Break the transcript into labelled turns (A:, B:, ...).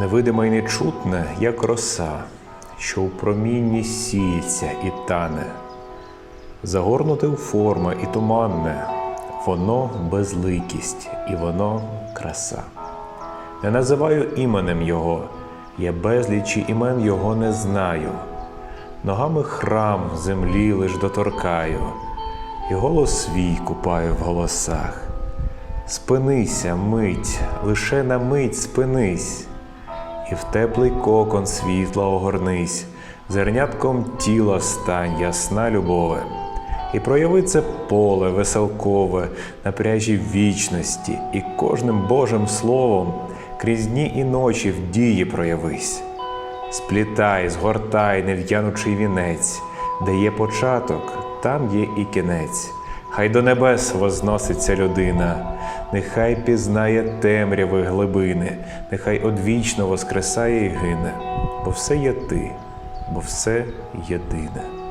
A: невидиме й нечутне, як роса, що у промінні сіється і тане, загорнуте у форми і туманне, воно безликість і воно краса. Не називаю іменем Його, я безлічі імен Його не знаю. Ногами храм землі лиш доторкаю, і голос свій купаю в голосах. Спинися, мить, лише на мить спинись, і в теплий кокон світла огорнись, зернятком тіла стань, ясна любове, і прояви це поле веселкове на пряжі вічності, і кожним Божим словом крізь дні і ночі в дії проявись. Сплітай, згортай нев'янучий вінець, де є початок, там є і кінець. Хай до небес возноситься людина, нехай пізнає темряви глибини, нехай одвічно воскресає і гине, бо все є ти, бо все єдине.